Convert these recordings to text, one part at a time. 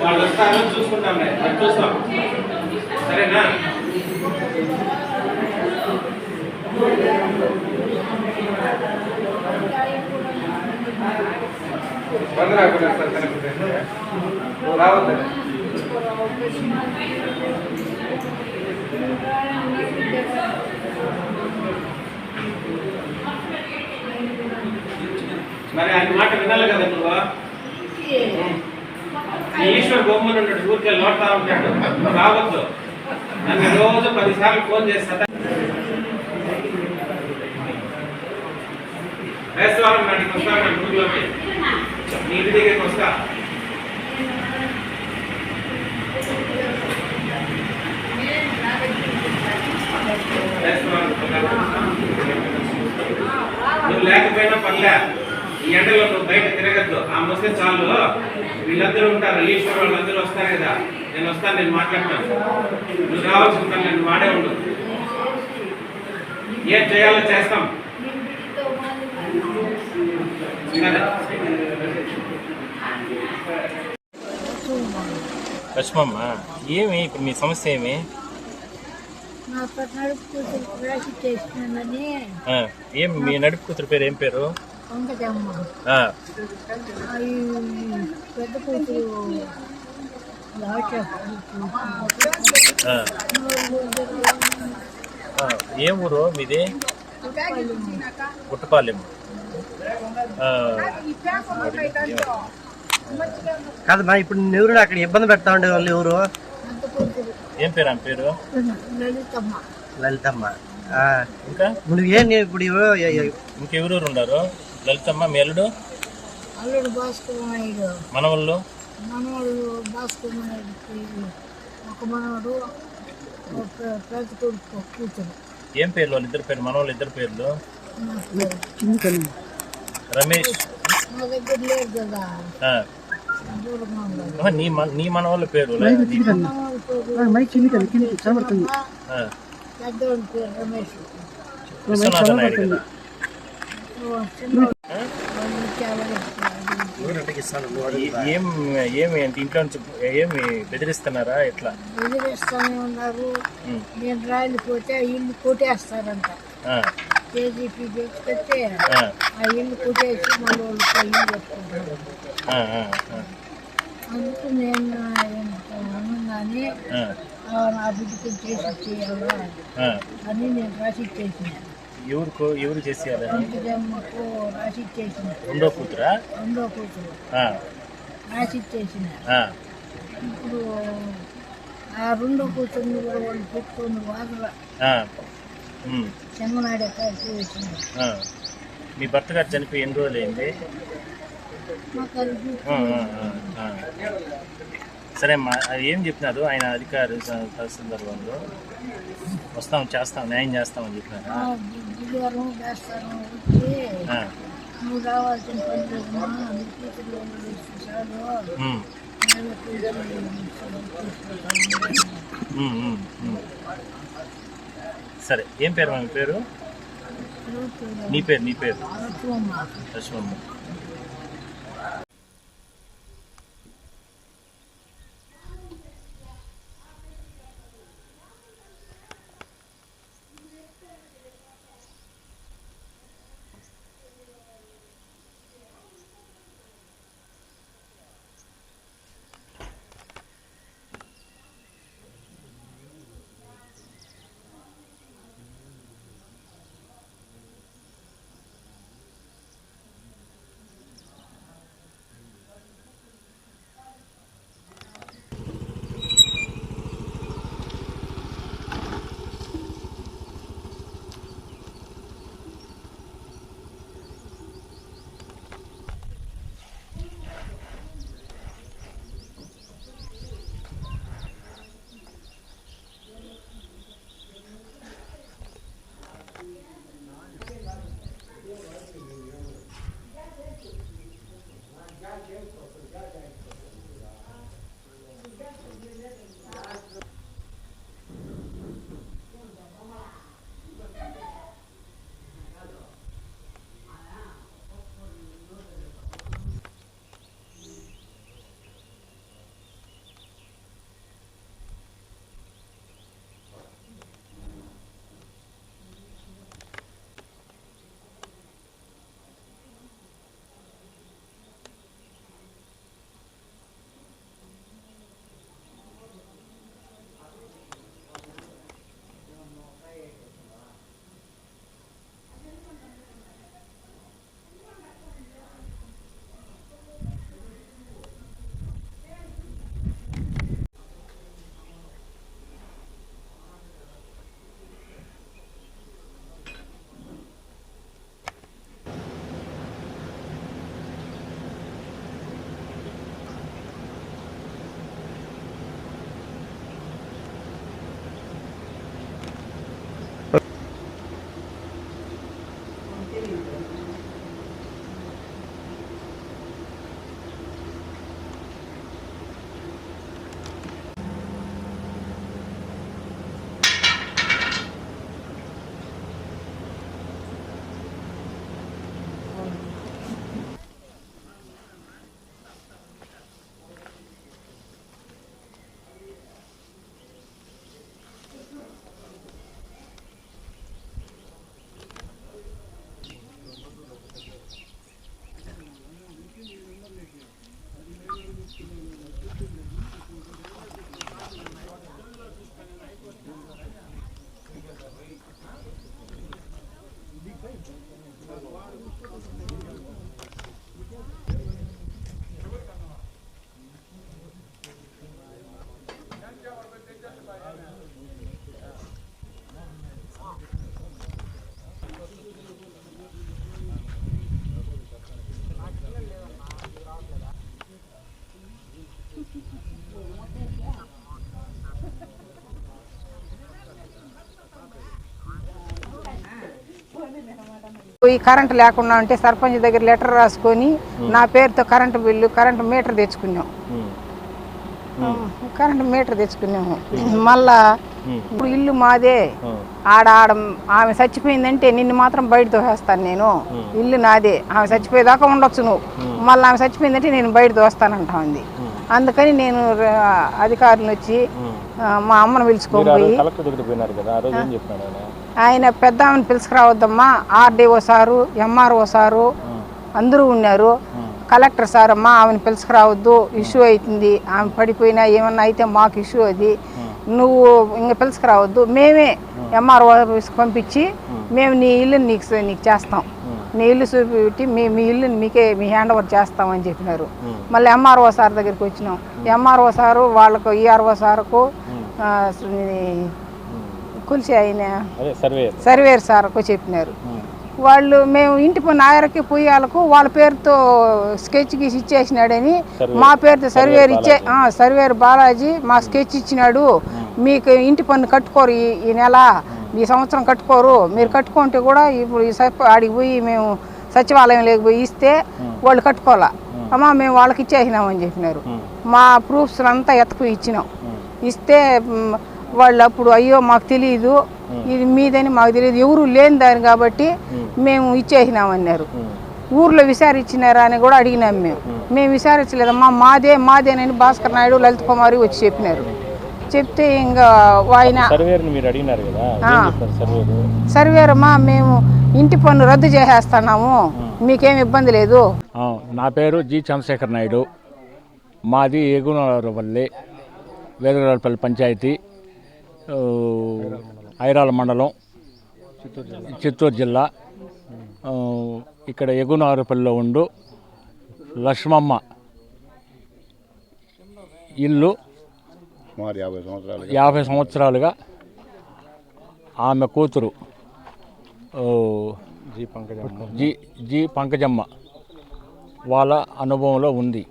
వాళ్ళు వస్తారు చూసుకుంటాం అది చూస్తాం సరేనా తొందర ఆకుండా సార్ కనుక్కుంటే రావద్దు. మరి ఆయన మాట వినాలి కదా నువ్వు ఈశ్వర్ బొమ్మలు ఉన్నాడు ఊరికే లోటా ఉంటాడు. రావద్దు. నన్ను రోజు పదిసార్లు ఫోన్ చేస్తా వేస్తవారం నాటికి వస్తాను నా ఊర్లోకి. నీ ఇంటి దగ్గరికి వస్తా. నువ్వు లేకపోయినా పర్లే. ఈ ఎండలో నువ్వు బయట తిరగద్దు. ఆ వస్తే చాలు. వీళ్ళందరూ ఉంటారు. ఈశ్వర్ వాళ్ళందరూ వస్తారు కదా. నేను వస్తాను నేను మాట్లాడతాను. నువ్వు రావాల్సి ఉంటాను నేను వాడే ఉండు. ఏం చేయాలో చేస్తాం. లక్ష్మమ్మ ఏమి? ఇప్పుడు మీ సమస్య ఏమి? మీ నడుపు కూతురు పేరు ఏం పేరు? వంకటమ్మ ఆ, ఆ ఈ పెద్ద కూతురు లాట ఆ, ఆ, ఏ ఊరు మీది గుట్టపాలెం ఆ, కాదమ్మా ఇప్పుడు ఎవరు అక్కడ ఇబ్బంది పెడతా ఉండే వాళ్ళు ఎవరు పెద్ద కూతురు ఏం పేరు ఆమె పేరు లలితమ్మ లలితమ్మ ఆ, ఇంకా నువ్వు ఏం ఇప్పుడు ఇవ్వ- ఎ- ఎ- ఇంకెవరెవరు ఉన్నారు లలితమ్మ మీ అల్లుడు? అల్లుడు భాస్కర్ నాయుడు. మనవళ్ళు? మనవాడు భాస్కర్ నాయుడు ఒక మనవాడు ఒక పె- పెద్ద కొడుకు కూతురు. ఏం పేర్లు? వాళ్ళ ఇద్దరు పేరు మనవాళ్ళు ఇద్దరు పేర్లు? రమేష్. నా దగ్గర లేదు కదా. నీ మన నీ పేరు పెద్దవాడి పేరు రమేష్. విశ్వనాథ నాయుడు కదా. ఏమి అంటే ఇంట్లో నుంచి ఏమి బెదిరిస్తున్నారా? ఎట్లా? ఎదిరిస్తూనే ఉన్నారు. నేను రాలిపోతే ఇల్లు కొట్టేస్తారంట. కేజీపీ తెచ్చుకొస్తే ఆ, ఇల్లు కొట్టేసి మళ్ళీ ఇల్లు పెట్టుకుంటారు అందుకు నేను అనున్నాని నా బిడ్డకి చేసి చేయాలా. అని నేను రాసి ఇచ్చేసిన. ఎవరు రాసి ఇచ్చేసిన రెండో కూతురా? రెండో కూతురు. ఇప్పుడు ఆ రెండో కూతుర్ని కూడా వాళ్ళు పెట్టుకొని వాదల చెంగనాడే. మీ భర్త గారు చనిపోయి ఎన్ని రోజులు అయింది. సరే అమ్మా అది ఏం చెప్పినారు? ఆయన అధికారి సందర్భంలో వస్తాం చేస్తాం న్యాయం చేస్తామని చెప్పినారా? వేస్తాను. వచ్చి నువ్వు రావాల్సిన పని లేదమ్మా చాలు. సరే ఏం పేరు మీ పేరు? నీ పేరు నీ పేరు? లక్ష్మమ్మ పోయి కరెంట్ లేకుండా ఉంటే సర్పంచ్ దగ్గర లెటర్ రాసుకొని నా పేరుతో కరెంటు బిల్లు కరెంటు మీటర్ తెచ్చుకున్నాం. కరెంటు మీటర్ తెచ్చుకున్నాము మళ్ళా ఇప్పుడు ఇల్లు మాదే. ఆడ ఆడ ఆమె చచ్చిపోయిందంటే నిన్ను మాత్రం బయట తోసేస్తాను నేను. ఇల్లు నాదే. ఆమె చచ్చిపోయేదాకా ఉండొచ్చు నువ్వు. మళ్ళీ ఆమె చచ్చిపోయిందంటే నేను బయట తోస్తానంటా ఉంది. అందుకని నేను అధికారులు వచ్చి మా అమ్మను పిలుచుకోపోయి ఆయన? పెద్ద ఆమెను పిలుచుకురావద్దమ్మా ఆర్డీఓ సారు ఎంఆర్ఓ సారు అందరూ ఉన్నారు. కలెక్టర్ సార్ అమ్మా ఆమెను పిలుచుకురావద్దు ఇష్యూ అవుతుంది ఆమె పడిపోయినా ఏమన్నా అయితే మాకు ఇష్యూ అది. నువ్వు ఇంక పిలుచుకురావద్దు మేమే ఎంఆర్ఓ పంపించి మేము నీ ఇల్లు నీకు నీకు చేస్తాం. నీ ఇల్లు చూపెట్టి మీ మీ ఇల్లుని మీకే మీ హ్యాండ్ ఓవర్ చేస్తామని చెప్పినారు. మళ్ళీ ఎంఆర్ఓ సార్ దగ్గరికి వచ్చినాం. ఎంఆర్ఓ సారు వాళ్ళకు ఈఆర్ఓ సార్కు కులిసి సర్వే సర్వేర్ సార్కు చెప్పినారు. వాళ్ళు మేము ఇంటి పని ఆయరకి పొయ్యాలకు వాళ్ళ పేరుతో స్కెచ్ గీసి ఇచ్చేసినాడని మా పేరుతో సర్వేర్ ఇచ్చే ఆ, సర్వేర్ బాలాజీ మా స్కెచ్ ఇచ్చినాడు. మీకు ఇంటి పన్ను కట్టుకోరు ఈ నెల. ఈ సంవత్సరం కట్టుకోరు. మీరు కట్టుకుంటే కూడా ఇప్పుడు ఈ ఆడికి పోయి మేము సచివాలయం లేకపోయి ఇస్తే వాళ్ళు కట్టుకోవాలా? అమ్మా మేము వాళ్ళకి ఇచ్చేసినామని చెప్పినారు. మా ప్రూఫ్స్ అంతా ఎత్తుకుని ఇచ్చినాం ఇస్తే వాళ్ళు అప్పుడు అయ్యో మాకు తెలియదు ఇది మీదని మాకు తెలియదు ఎవరు లేని దాని కాబట్టి మేము. ఇచ్చేసినామన్నారు. ఊర్లో విచారించినారా అని కూడా అడిగినాం మేము. మేము. విచారించలేదమ్మా మాదే మాదేనని భాస్కర్ నాయుడు లలిత్ కుమారి వచ్చి చెప్పినారు. చెప్తే ఇంకా ఆయన సర్వేరమ్మా మేము ఇంటి పన్ను రద్దు చేసేస్తున్నాము. మీకేం ఇబ్బంది లేదు? నా పేరు జి చంద్రశేఖర్ నాయుడు. మాది ఏగునవరపల్లి వేదరాలపల్లి పంచాయతీ ఐరాల మండలం చిత్తూరు జిల్లా. ఇక్కడ ఎగునవరపల్లిలో ఉండు లక్ష్మమ్మ ఇల్లు. సుమారు యాభై సంవత్సరాలు యాభై సంవత్సరాలుగా ఆమె కూతురు ఓ, G Pankajamma. G G Pankajamma వాళ్ళ అనుభవంలో ఉంది.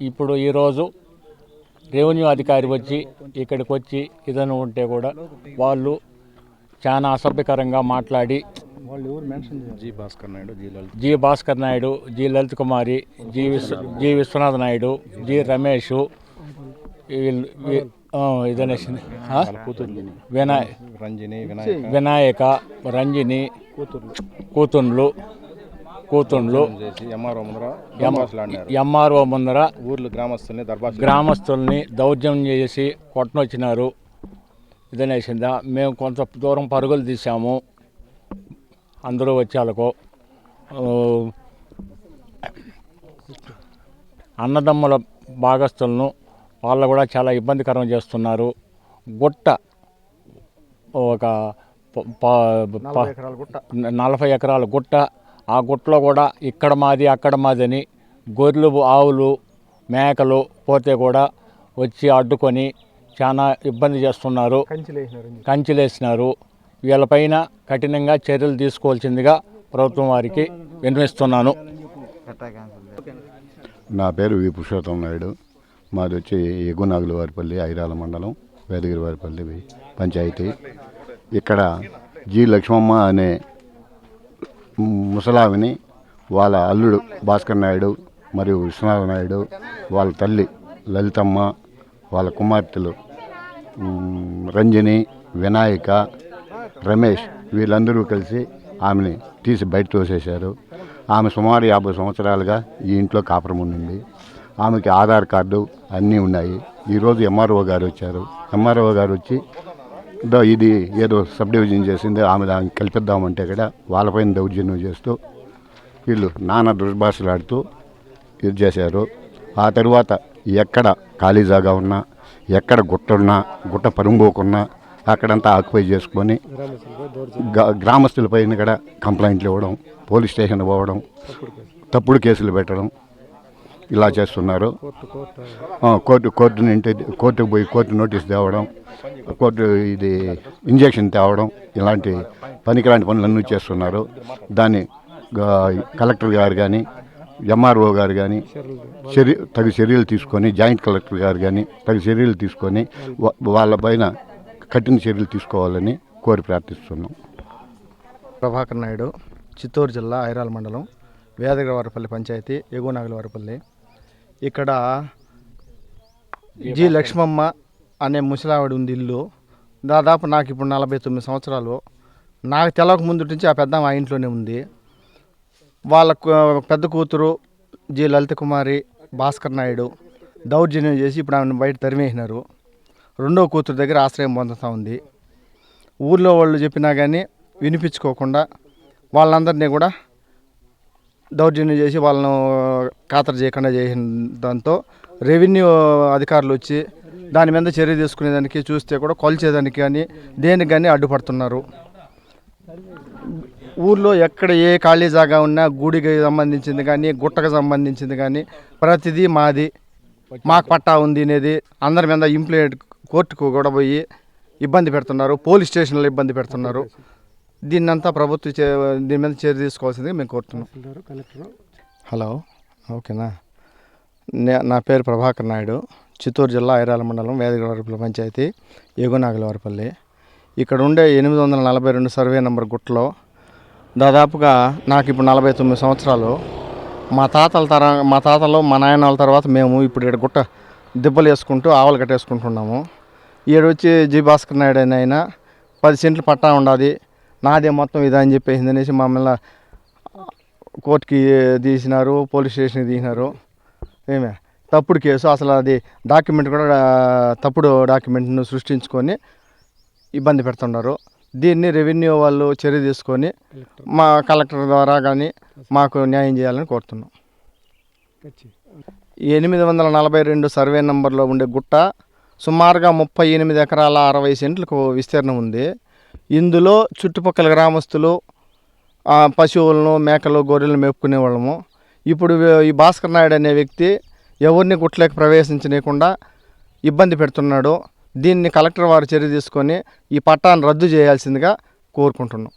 ఇప్పుడు ఈరోజు రెవెన్యూ అధికారి వచ్చి ఇక్కడికి వచ్చి ఇదని ఉంటే కూడా వాళ్ళు చాలా అసభ్యకరంగా మాట్లాడి వాళ్ళు ఎవరు mention G Bhaskar Naidu G Lalith. G Bhaskar Naidu G Lalith Kumari G Vishwa G Vishwanath Naidu G Ramesh వీళ్ళు- వీ- వినాయక రంజిని కూతుర్లు కూతుండ్లు కూతుండ్లు ఎంఆర్ఓ ముందర దరఖాస్తులు ముందర ఊర్లు గ్రామస్తుల్ని గ్రామస్తుల్ని దౌర్జన్యం చేసి కొట్టనొచ్చినారు. ఇదనేసిందా మేము కొంత దూరం పరుగులు తీసాము అందరూ వచ్చేలకు అన్నదమ్ముల భాగస్తులను వాళ్ళు కూడా చాలా ఇబ్బందికరం చేస్తున్నారు. గుట్ట ఒక నలభై ఎకరాల గుట్ట. ఆ గుట్టలో కూడా ఇక్కడ మాది అక్కడ మాది అని గొర్రెలు ఆవులు మేకలు పోతే కూడా వచ్చి అడ్డుకొని చాలా ఇబ్బంది చేస్తున్నారు. కంచిలేసినారు కంచిలేసినారు వీళ్ళపైన కఠినంగా చర్యలు తీసుకోవాల్సిందిగా ప్రభుత్వం వారికి విన్నవిస్తున్నాను. నా పేరు వి పురుషోత్తం నాయుడు. మాది వచ్చి ఎగునాగుల వారిపల్లి ఐరాల మండలం వేదగిరి వారిపల్లి పంచాయతీ. ఇక్కడ జి లక్ష్మమ్మ అనే ముసలావిని వాళ్ళ అల్లుడు భాస్కర్ నాయుడు మరియు విశ్వనాథ నాయుడు వాళ్ళ తల్లి లలితమ్మ వాళ్ళ కుమార్తెలు రంజని వినాయక రమేష్ వీళ్ళందరూ కలిసి ఆమెని తీసి బయట తోసేశారు. ఆమె సుమారు యాభై సంవత్సరాలుగా ఈ ఇంట్లో కాపురం ఉండింది. ఆమెకి ఆధార్ కార్డు అన్నీ ఉన్నాయి. ఈరోజు ఎంఆర్ఓ గారు వచ్చారు. ఎంఆర్ఓ గారు వచ్చి ఇది ఏదో సబ్ డివిజన్ చేసింది ఆమె దాన్ని కలిపిద్దామంటే కూడా వాళ్ళపైన దౌర్జన్యం చేస్తూ వీళ్ళు నానా దుర్భాషలాడుతూ ఇది చేశారు. ఆ తరువాత ఎక్కడ ఖాళీ జాగా ఉన్నా ఎక్కడ గుట్టన్నా గుట్ట పరుంబోకున్నా అక్కడంతా ఆక్యుపై చేసుకొని గ్రామస్తులపైన కూడా కంప్లైంట్లు ఇవ్వడం పోలీస్ స్టేషన్ పోవడం తప్పుడు కేసులు పెట్టడం ఇలా చేస్తున్నారు. కోర్టు కోర్టు నుండి కోర్టుకు పోయి కోర్టు నోటీస్ తేవడం కోర్టు ఇది ఇంజెక్షన్ తేవడం ఇలాంటి పనికిలాంటి పనులన్నీ చేస్తున్నారు. దాన్ని కలెక్టర్ గారు కానీ ఎంఆర్ఓ గారు కానీ చర్య తగు చర్యలు తీసుకొని జాయింట్ కలెక్టర్ గారు కానీ తగు చర్యలు తీసుకొని వాళ్ళ పైన కఠిన చర్యలు తీసుకోవాలని కోరి ప్రార్థిస్తున్నాం. ప్రభాకర్ నాయుడు చిత్తూరు జిల్లా ఐరాల మండలం వేదగిరివారిపల్లి పంచాయతీ ఎగువనాగులవారిపల్లి. ఇక్కడ జి లక్ష్మమ్మ అనే ముసలావిడ ఉంది ఇల్లు. దాదాపు నాకు ఇప్పుడు నలభై తొమ్మిది సంవత్సరాలు. నాకు తెలవక ముందు నుంచి ఆ పెద్ద ఆ ఇంట్లోనే ఉంది. వాళ్ళ పెద్ద కూతురు జి లలిత కుమారి భాస్కర్ నాయుడు దౌర్జన్యం చేసి ఇప్పుడు ఆమెను బయట తరిమేసినారు. రెండో కూతురు దగ్గర ఆశ్రయం పొందుతూ ఉంది. ఊర్లో వాళ్ళు చెప్పినా కానీ వినిపించుకోకుండా వాళ్ళందరినీ కూడా దౌర్జన్యం చేసి వాళ్ళను ఖాతరు చేయకుండా చేసిన దాంతో రెవెన్యూ అధికారులు వచ్చి దాని మీద చర్య తీసుకునేదానికి చూస్తే కూడా కొలిచేదానికి కానీ దేనికి కానీ అడ్డుపడుతున్నారు. ఊర్లో ఎక్కడ ఏ ఖాళీ జాగా ఉన్నా గుడికి సంబంధించింది కానీ గుట్టకు సంబంధించింది కానీ ప్రతిదీ మాది. మాకు పట్టా ఉంది అనేది అందరి మీద ఇంప్లిమెంట్ కోర్టుకు కూడా పోయి ఇబ్బంది పెడుతున్నారు పోలీస్ స్టేషన్లో ఇబ్బంది పెడుతున్నారు. దీన్నంతా ప్రభుత్వం చే దీని మీద చర్య తీసుకోవాల్సిందిగా మేము కోరుతున్నాం. హలో ఓకేనా? నే- నా పేరు ప్రభాకర్ నాయుడు. చిత్తూరు జిల్లా ఐరాల మండలం వేదగిరివారిపల్లి పంచాయతీ ఎగునాగలవారిపల్లి ఇక్కడ ఉండే ఎనిమిది వందల నలభై రెండు సర్వే నెంబర్ గుట్టలో దాదాపుగా నాకు ఇప్పుడు నలభై తొమ్మిది సంవత్సరాలు. మా తాతల తర మా తాతలు మా నాయనల తర్వాత మేము ఇప్పుడు ఇక్కడ గుట్ట దిబ్బలు వేసుకుంటూ ఆవులు కట్టేసుకుంటున్నాము. ఈడ వచ్చి జి భాస్కర్ నాయుడు అని ఆయన పది సెంట్లు పట్టా ఉండాది. నాదే మొత్తం ఇదా అని చెప్పేసింది అనేసి మమ్మల్ని కోర్టుకి తీసినారు పోలీస్ స్టేషన్కి తీసినారు. ఏమే? తప్పుడు కేసు. అసలు అది డాక్యుమెంట్ కూడా తప్పుడు డాక్యుమెంట్ను సృష్టించుకొని ఇబ్బంది పెడుతున్నారు. దీన్ని రెవెన్యూ వాళ్ళు చర్య తీసుకొని మా కలెక్టర్ ద్వారా కానీ మాకు న్యాయం చేయాలని కోరుతున్నాం. ఎనిమిది వందల నలభై రెండు సర్వే నంబర్లో ఉండే గుట్ట సుమారుగా ముప్పై ఎనిమిది ఎకరాల అరవై సెంట్లకు విస్తీర్ణం ఉంది. ఇందులో చుట్టుపక్కల గ్రామస్తులు పశువులను మేకలు గొర్రెలను మేపుకునే వాళ్ళము. ఇప్పుడు ఈ భాస్కర్ నాయుడు అనే వ్యక్తి ఎవరిని గుట్లోకి ప్రవేశించనీయకుండా ఇబ్బంది పెడుతున్నాడు. దీన్ని కలెక్టర్ వారు చర్య తీసుకొని ఈ పట్టాన్ని రద్దు చేయాల్సిందిగా కోరుకుంటున్నాం.